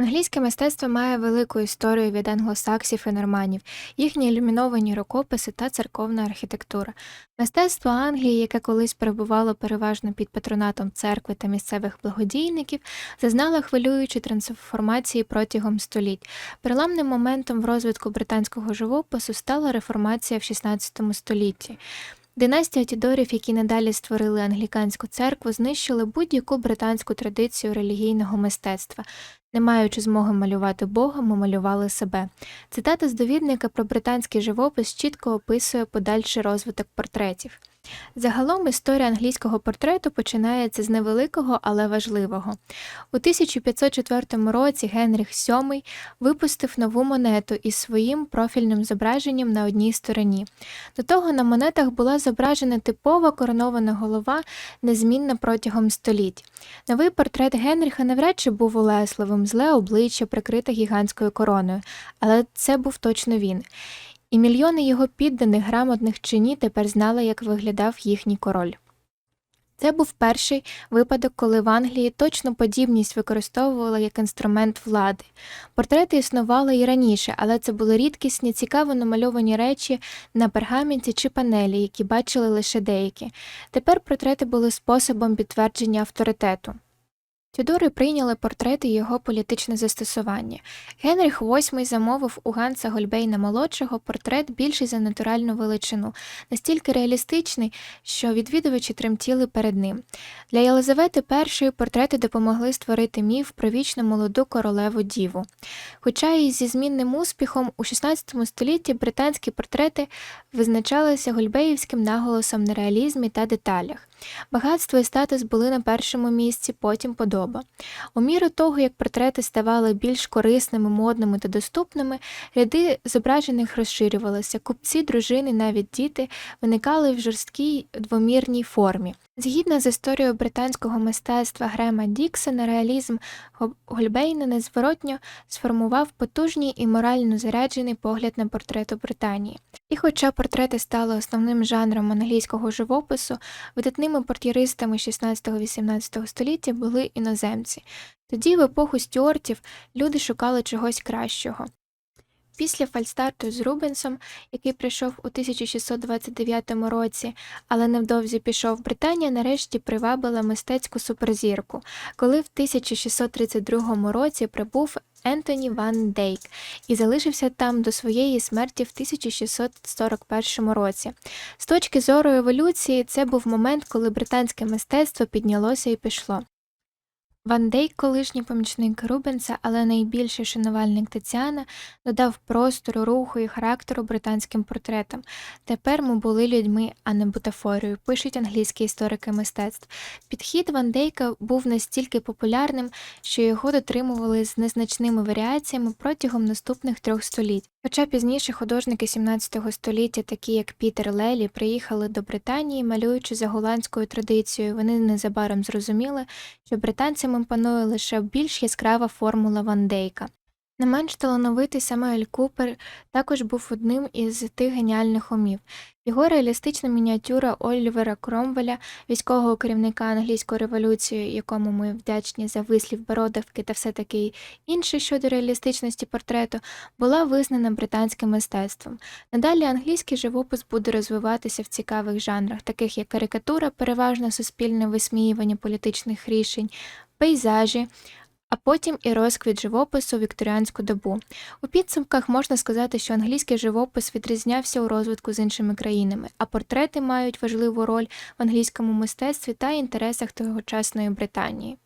Англійське мистецтво має велику історію від англосаксів і норманів, їхні ілюміновані рукописи та церковна архітектура. Мистецтво Англії, яке колись перебувало переважно під патронатом церкви та місцевих благодійників, зазнало хвилюючі трансформації протягом століть. Переламним моментом в розвитку британського живопису стала реформація в XVI столітті. Династія Тюдорів, які надалі створили англіканську церкву, знищили будь-яку британську традицію релігійного мистецтва. Не маючи змоги малювати Бога, ми малювали себе. Цитата з довідника про британський живопис чітко описує подальший розвиток портретів. Загалом історія англійського портрету починається з невеликого, але важливого. У 1504 році Генріх VII випустив нову монету із своїм профільним зображенням на одній стороні. До того на монетах була зображена типова коронована голова, незмінна протягом століть. Новий портрет Генріха навряд чи був улесливим, зле обличчя, прикрите гігантською короною, але це був точно він. І мільйони його підданих грамотних чи ні тепер знали, як виглядав їхній король. Це був перший випадок, коли в Англії точно подібність використовували як інструмент влади. Портрети існували і раніше, але це були рідкісні, цікаво намальовані речі на пергаменті чи панелі, які бачили лише деякі. Тепер портрети були способом підтвердження авторитету. Тюдори прийняли портрети і його політичне застосування. Генріх VIII замовив у Ганса Гольбейна молодшого портрет більший за натуральну величину, настільки реалістичний, що відвідувачі тремтіли перед ним. Для Єлизавети І портрети допомогли створити міф про вічно молоду королеву Діву. Хоча і зі змінним успіхом у XVI столітті британські портрети визначалися гольбеївським наголосом на реалізмі та деталях. Багатство і статус були на першому місці, потім подоба. У міру того, як портрети ставали більш корисними, модними та доступними, ряди зображених розширювалися, купці, дружини, навіть діти виникали в жорсткій двомірній формі. Згідно з історією британського мистецтва Грема Діксона, реалізм Гольбейна незворотньо сформував потужний і морально заряджений погляд на портрети Британії. І хоча портрети стали основним жанром англійського живопису, видатними портєристами 16-18 століття були іноземці. Тоді, в епоху стюартів, люди шукали чогось кращого. Після фальстарту з Рубенсом, який прийшов у 1629 році, але невдовзі пішов, Британія нарешті привабила мистецьку суперзірку, коли в 1632 році прибув Ентоні Ван Дейк і залишився там до своєї смерті в 1641 році. З точки зору еволюції, це був момент, коли британське мистецтво піднялося і пішло. Ван Дейк, колишній помічник Рубенса, але найбільший шанувальник Тиціана, додав простору, руху і характеру британським портретам. Тепер ми були людьми, а не бутафорією, пишуть англійські історики мистецтв. Підхід Ван Дейка був настільки популярним, що його дотримували з незначними варіаціями протягом наступних трьох століть. Хоча пізніше художники 17 століття, такі як Пітер Лелі, приїхали до Британії, малюючи за голландською традицією, вони незабаром зрозуміли, що британцям імпонує лише більш яскрава формула Ван Дейка. Не менш талановитий Самуель Купер також був одним із тих геніальних умів. Його реалістична мініатюра Олівера Кромвеля, військового керівника англійської революції, якому ми вдячні за вислів бородавки та все таки інше щодо реалістичності портрету, була визнана британським мистецтвом. Надалі англійський живопис буде розвиватися в цікавих жанрах, таких як карикатура, переважно суспільне висміювання політичних рішень, пейзажі а потім і розквіт живопису вікторіанську добу. У підсумках можна сказати, що англійський живопис відрізнявся у розвитку з іншими країнами, а портрети мають важливу роль в англійському мистецтві та інтересах тогочасної Британії.